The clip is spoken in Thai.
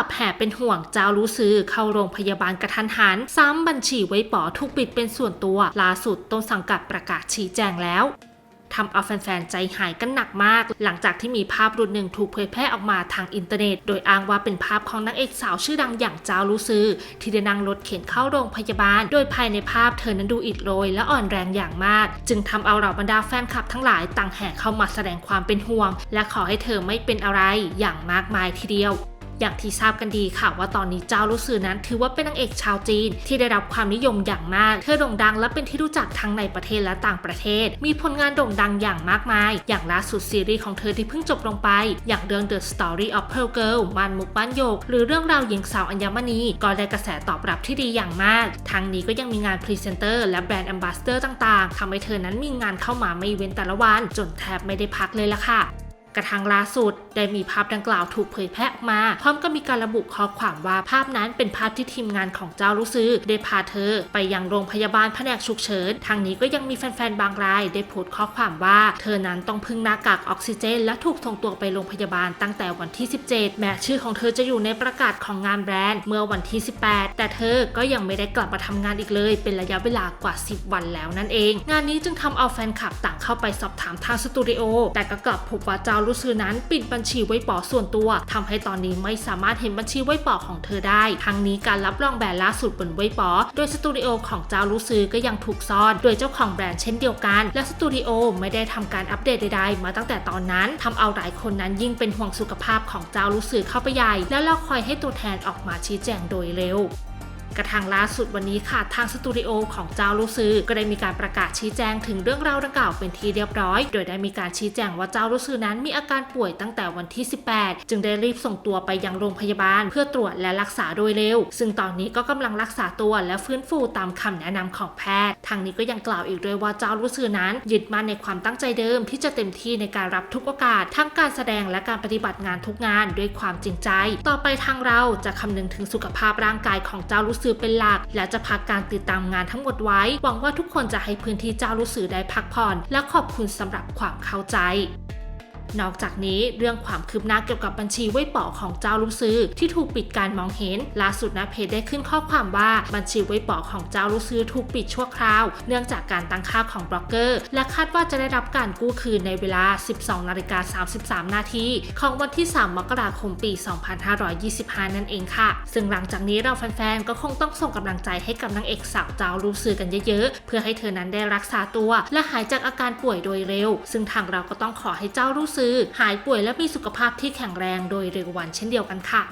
ลับแห่เป็นห่วงเจ้ารู้ซื้อเข้าโรงพยาบาลกระทันหัน ซ้ำบัญชีไว้ป๋อถูกปิดเป็นส่วนตัวล่าสุดต้นสังกัดประกาศชี้แจงแล้วทำเอาแฟนๆ ใจหายกันหนักมาก หลังจากที่มีภาพรุ่นหนึ่งถูกเผยแพร่ออกมาทางอินเทอร์เน็ต โดยอ้างว่าเป็นภาพของนางเอกสาวชื่อดังอย่างเจ้าลูซือ ที่ได้นั่งรถเข็นเข้าโรงพยาบาล โดยภายในภาพเธอนั้นดูอิดโรยและอ่อนแรงอย่างมาก จึงทำเอาเหล่าบรรดาแฟนคลับทั้งหลายต่างแห่เข้ามาแสดงความเป็นห่วง และขอให้เธอไม่เป็นอะไรอย่างมากมายทีเดียว อย่างที่ทราบกันดีค่ะว่าตอนนี้เจ้าลูซือนั้น ถือว่าเป็นนางเอกชาวจีน ที่ได้รับความนิยมอย่างมาก เธอโด่งดังและเป็นที่รู้จักทั้งในประเทศและต่างประเทศ มีผลงานโด่งดังอย่างมากมาย อย่างล่าสุดซีรีส์ของเธอที่เพิ่งจบลงไป อย่างเรื่อง The Story of Pearl Girl มันมุกบ้านโยก หรือเรื่องราวหญิงสาวอัญมณีก็ได้กระแสตอบรับที่ดีอย่างมาก ทั้งนี้ก็ยังมีงานพรีเซนเตอร์และแบรนด์แอมบาสเดอร์ต่างๆทำให้เธอนั้นมีงานเข้ามาไม่เว้นแต่ละวัน จนแทบไม่ได้พักเลยล่ะค่ะ กระทั่งล่าสุดได้มีภาพดังกล่าวถูกเผยแพร่ออกมา พร้อมกับมีการระบุข้อความว่าภาพนั้นเป็นภาพที่ทีมงานของเจ้ารู้ซื้อ ได้พาเธอ ไปยังโรงพยาบาลแผนกฉุกเฉินทางนี้ก็ยังมีแฟนๆ บางราย ได้โพสต์ข้อความว่า เธอนั้นต้องพึ่งหน้ากากออกซิเจน และถูกส่งตัวไปโรงพยาบาลตั้งแต่วันที่ 17 แม้ชื่อของเธอจะอยู่ในประกาศของงานแบรนด์เมื่อวันที่ 18 แต่เธอก็ยังไม่ได้กลับมาทำงานอีกเลย เป็นระยะเวลากว่า 10 วันแล้วนั่นเอง งานนี้จึงทำเอาแฟนคลับต่างเข้าไปสอบถามทางสตูดิโอแต่ก็กลับพบว่าเจ้ารู้ซื้อนั้นปิดบัญชีไว้ป๋อส่วนตัวทำให้ตอนนี้ไม่สามารถเห็นบัญชีไว้ป๋อของเธอได้ ทั้งนี้การรับรองแบรนด์ล่าสุดบนไว้ป๋อโดยสตูดิโอของเจ้ารู้ซื้อก็ยังถูกซ่อน โดยเจ้าของแบรนด์เช่นเดียวกัน และสตูดิโอไม่ได้ทำการอัปเดตใดๆ มาตั้งแต่ตอนนั้นทำเอาหลายคนนั้นยิ่งเป็นห่วงสุขภาพของเจ้ารู้ซื้อเข้าไปใหญ่ และรอคอยให้ตัวแทนออกมาชี้แจงโดยเร็ว กระทั่งล่าสุดวันนี้ค่ะทางสตูดิโอของเจ้าลูซื้อก็ได้มีการประกาศชี้แจงถึงเรื่องราวดังกล่าวเป็นที่เรียบร้อย โดยได้มีการชี้แจงว่าเจ้าลูซื้อนั้นมีอาการป่วยตั้งแต่วันที่ 18 จึงได้รีบส่งตัวไปยังโรงพยาบาล เพื่อตรวจและรักษาโดยเร็ว ซึ่งตอนนี้ก็กำลังรักษาตัวและฟื้นฟูตามคำแนะนำของแพทย์ ทางนี้ก็ยังกล่าวอีกด้วยว่าเจ้าลูซื้อนั้นยึดมั่นในความตั้งใจเดิม ที่จะเต็มที่ในการรับทุกโอกาส ทั้งการแสดงและการปฏิบัติงานทุกงานด้วยความจริงใจ ต่อไปทางเราจะคำนึงถึงสุขภาพร่างกายของเจ้าลูสือเป็นหลัก และจะพักการติดตามงานทั้งหมดไว้ หวังว่าทุกคนจะให้พื้นที่เจ้าลูกสื่อได้พักผ่อน และขอบคุณสำหรับความเข้าใจ นอกจากนี้เรื่องความคืบหน้าเกี่ยวกับบัญชีไว้ป๋อของเจ้าลูกซื้อ ที่ถูกปิดการมองเห็นล่าสุดนะเพจได้ขึ้นข้อความว่าบัญชีไว้ป๋อของเจ้าลูกซื้อถูกปิดชั่วคราว เนื่องจากการตั้งค่าของบล็อกเกอร์ และคาดว่าจะได้รับการกู้คืนในเวลา 12นาฬิกา33 นาทีของวันที่ 3 มกราคมปี 2525 นั่นเองค่ะ ซึ่งหลังจากนี้เราแฟนๆ ก็คงต้องส่งกำลังใจให้กับนางเอกสาวเจ้าลูกซื้อกันเยอะๆ เพื่อให้เธอนั้นได้รักษาตัว และหายจากอาการป่วยโดยเร็ว ซึ่งทางเราก็ต้องขอให้เจ้าลูกซื้อ หายป่วยและมีสุขภาพที่แข็งแรงโดยเร็ววันเช่นเดียวกันค่ะ